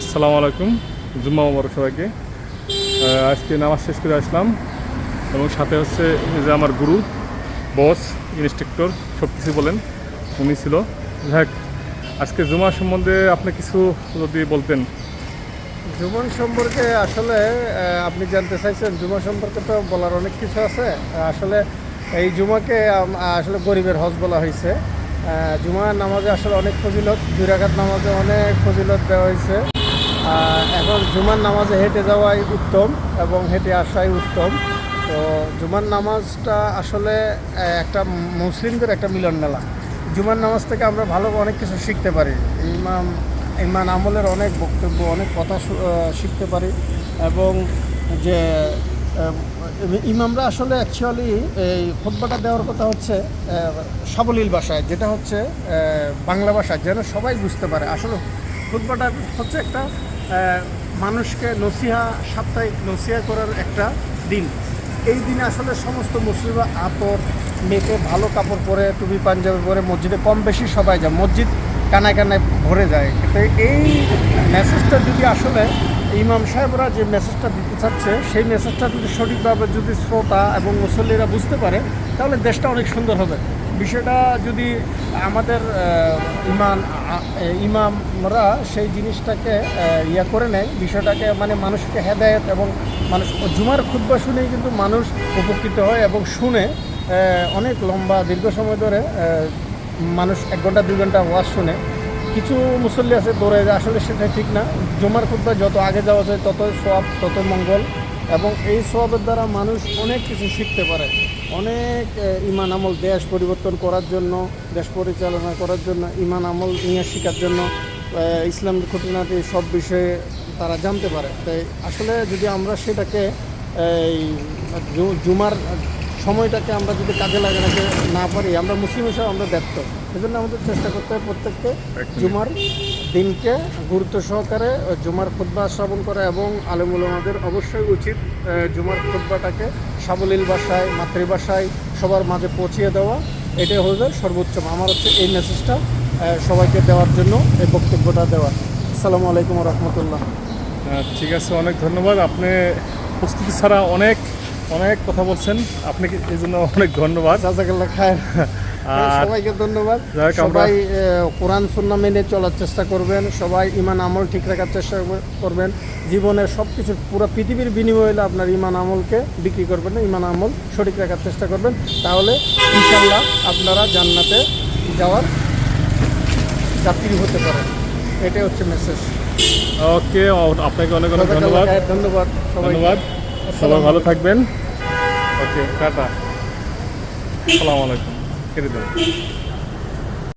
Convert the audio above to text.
আসসালামু আলাইকুম। জুম্মা মোবারক সবাইকে। আজকে নামাজ শেষ করে আসলাম এবং সাথে হচ্ছে যে আমার গুরু, বস, ইনস্ট্রাক্টর সব কিছু বলেন, উনি ছিল। যাক আজকে জুমা সম্বন্ধে আপনি কিছু যদি বলতেন। জুমন সম্পর্কে আসলে আপনি জানতে চাইছেন জুমা সম্পর্কে তো বলার অনেক কিছু আছে। আসলে এই জুমাকে আসলে গরিবের হজ বলা হয়েছে। জুমার নামাজে আসলে অনেক ফজিলত, দুই রাকাত নামাজে অনেক ফজিলত দেওয়া হয়েছে। এখন জুমার নামাজে হেঁটে যাওয়াই উত্তম এবং হেঁটে আসাই উত্তম। তো জুমার নামাজটা আসলে একটা মুসলিমদের একটা মিলন মেলা। জুমার নামাজ থেকে আমরা ভালো অনেক কিছু শিখতে পারি। ইমাম, ইমান আমলের অনেক বক্তব্য, অনেক কথা শিখতে পারি এবং যে ইমামরা আসলে অ্যাকচুয়ালি এই খোদ্বাটা দেওয়ার কথা হচ্ছে সাবলীল ভাষায়, যেটা হচ্ছে বাংলা ভাষায়, যেন সবাই বুঝতে পারে। আসলে খোদ্বাটা হচ্ছে একটা মানুষকে নসিহা, সাপ্তাহিক নসিহা করার একটা দিন। এই দিনে আসলে সমস্ত মুসলিমরা আতর, মেয়েকে ভালো কাপড় পরে টুপি, পাঞ্জাবি পরে মসজিদে কম বেশি সবাই যায়, মসজিদ কানায় কানায় ভরে যায়। তো এই মেসেজটা যদি আসলে ইমাম সাহেবরা যে মেসেজটা দিতে চাচ্ছে, সেই মেসেজটা যদি সঠিকভাবে যদি শ্রোতা এবং মুসল্লিরা বুঝতে পারে, তাহলে দেশটা অনেক সুন্দর হবে। বিষয়টা যদি আমাদের ইমান ইমামরা সেই জিনিসটাকে ইয়া করে নেয়, বিষয়টাকে মানে মানুষকে হেদায়ত এবং মানুষ জুমার খুদ্া শুনেই কিন্তু মানুষ উপকৃত হয় এবং শুনে অনেক লম্বা দীর্ঘ সময় ধরে মানুষ এক ঘণ্টা, দুই ঘণ্টা ওয়াজ শুনে। কিছু মুসল্লি আছে দৌড়ে, আসলে সেটা ঠিক না। জুমার খুদ্া যত আগে যাওয়া যায়, তত সব তত মঙ্গল। এবং এই সবের দ্বারা মানুষ অনেক কিছু শিখতে পারে। অনেক ইমান আমল দেশ পরিবর্তন করার জন্য, দেশ পরিচালনা করার জন্য, ইমান আমল নিয়ে শেখার জন্য ইসলাম খুঁটিনাটি সব বিষয়ে তারা জানতে পারে। তাই আসলে যদি আমরা সেটাকে, এই জুমার সময়টাকে আমরা যদি কাজে লাগাতে না পারি আমরা মুসলিম হিসাবে আমরা ব্যর্থ। এজন্য আমাদের চেষ্টা করতে হবে প্রত্যেককে জুমার দিনকে গুরুত্ব সহকারে জুমার খুদ্া শ্রবণ করা এবং আলেমুল আমাদের অবশ্যই উচিত জুমার খুদ্বাটাকে সাবলীল ভাষায় মাতৃভাষায় সবার মাঝে পৌঁছিয়ে দেওয়া। এটাই হবে সর্বোচ্চ আমার হচ্ছে এই মেসেজটা সবাইকে দেওয়ার জন্য এই বক্তব্যটা দেওয়া আসসালামু আলাইকুম রহমতুল্লাহ। ঠিক আছে অনেক ধন্যবাদ। আপনি প্রস্তুতি ছাড়া অনেক অনেক কথা বলছেন। আপনাকে এই জন্য অনেক ধন্যবাদ। খায় সবাইকে ধন্যবাদ। সবাই কোরআন সুন্না মেনে চলার চেষ্টা করবেন। সবাই ইমান আমল ঠিক রাখার চেষ্টা করবেন। জীবনের সব কিছু পুরো পৃথিবীর বিনিময়ে হলে আপনার ইমান আমলকে বিক্রি করবেন। না ইমান আমল সঠিক রাখার চেষ্টা করবেন। তাহলে ইনশাল্লাহ আপনারা জান্নাতে যাওয়ার যাত্রী হতে পারেন। এটাই হচ্ছে মেসেজ ওকে আপনাকে অনেক অনেক ধন্যবাদ। ধন্যবাদ। সবাই ধন্যবাদ। সবাই ভালো থাকবেন। ওকে টাটা। আসসালামু আলাইকুম। কেটে দেবেন